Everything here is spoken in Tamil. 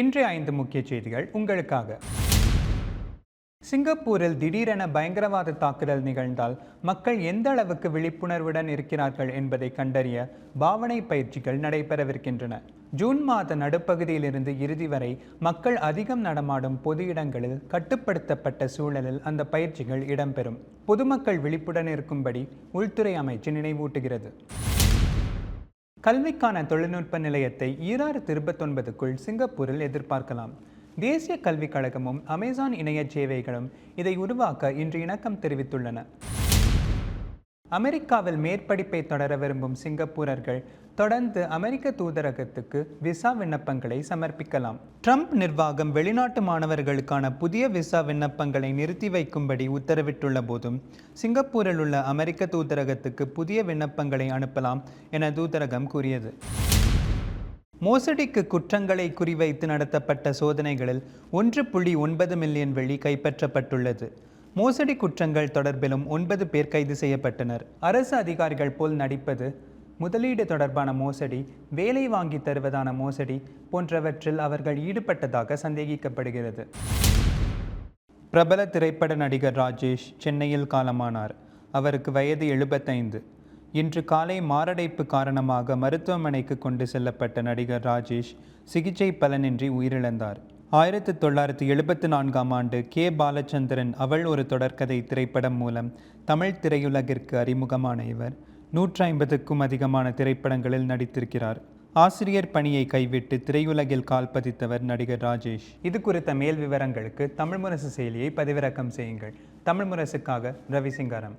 இன்றைய ஐந்து முக்கிய செய்திகள் உங்களுக்காக. சிங்கப்பூரில் திடீரென பயங்கரவாத தாக்குதல் நிகழ்ந்தால் மக்கள் எந்த அளவுக்கு விழிப்புணர்வுடன் இருக்கிறார்கள் என்பதை கண்டறிய பாவனை பயிற்சிகள் நடைபெறவிருக்கின்றன. ஜூன் மாத நடுப்பகுதியிலிருந்து இறுதி வரை மக்கள் அதிகம் நடமாடும் பொது இடங்களில் கட்டுப்படுத்தப்பட்ட சூழலில் அந்த பயிற்சிகள் இடம்பெறும். பொதுமக்கள் விழிப்புடன் இருக்கும்படி உள்துறை அமைச்சு நினைவூட்டுகிறது. கல்விக்கான தொழில்நுட்ப நிலையத்தை ஈராறு இருபத்தொன்பதுக்குள் சிங்கப்பூரில் எதிர்பார்க்கலாம். தேசிய கல்விக் கழகமும் அமேசான் இணைய சேவைகளும் இதை உருவாக்க இன்று இணக்கம் தெரிவித்துள்ளன. அமெரிக்காவில் மேற்படிப்பை தொடர விரும்பும் சிங்கப்பூரர்கள் தொடர்ந்து அமெரிக்க தூதரகத்துக்கு விசா விண்ணப்பங்களை சமர்ப்பிக்கலாம். ட்ரம்ப் நிர்வாகம் வெளிநாட்டு மாணவர்களுக்கான புதிய விசா விண்ணப்பங்களை நிறுத்தி வைக்கும்படி உத்தரவிட்டுள்ள போதும் சிங்கப்பூரில் உள்ள அமெரிக்க தூதரகத்துக்கு புதிய விண்ணப்பங்களை அனுப்பலாம் என தூதரகம் கூறியது. மோசடிக்கு குற்றங்களை குறிவைத்து நடத்தப்பட்ட சோதனைகளில் ஒன்று புள்ளி ஒன்பது மில்லியன் வெள்ளி கைப்பற்றப்பட்டுள்ளது. மோசடி குற்றங்கள் தொடர்பிலும் ஒன்பது பேர் கைது செய்யப்பட்டனர். அரசு அதிகாரிகள் போல் நடிப்பது முதலீடு தொடர்பான மோசடி வேலை வாங்கி தருவதான மோசடி போன்றவற்றில் அவர்கள் ஈடுபட்டதாக சந்தேகிக்கப்படுகிறது. பிரபல திரைப்பட நடிகர் ராஜேஷ் சென்னையில் காலமானார். அவருக்கு வயது எழுபத்தைந்து. இன்று காலை மாரடைப்பு காரணமாக மருத்துவமனைக்கு கொண்டு செல்லப்பட்ட நடிகர் ராஜேஷ் சிகிச்சை பலனின்றி உயிரிழந்தார். ஆயிரத்தி தொள்ளாயிரத்தி எழுபத்தி நான்காம் ஆண்டு கே. பாலச்சந்திரன் அவள் ஒரு தொடர்கதை திரைப்படம் மூலம் தமிழ் திரையுலகிற்கு அறிமுகமான இவர். நூற்றி ஐம்பதுக்கும் அதிகமான திரைப்படங்களில் நடித்திருக்கிறார். ஆசிரியர் பணியை கைவிட்டு திரையுலகில் கால் பதித்தவர் நடிகர் ராஜேஷ். இது குறித்த மேல் விவரங்களுக்கு தமிழ் முரசு செயலியை பதிவிறக்கம் செய்யுங்கள். தமிழ் முரசுக்காக ரவி சிங்காரம்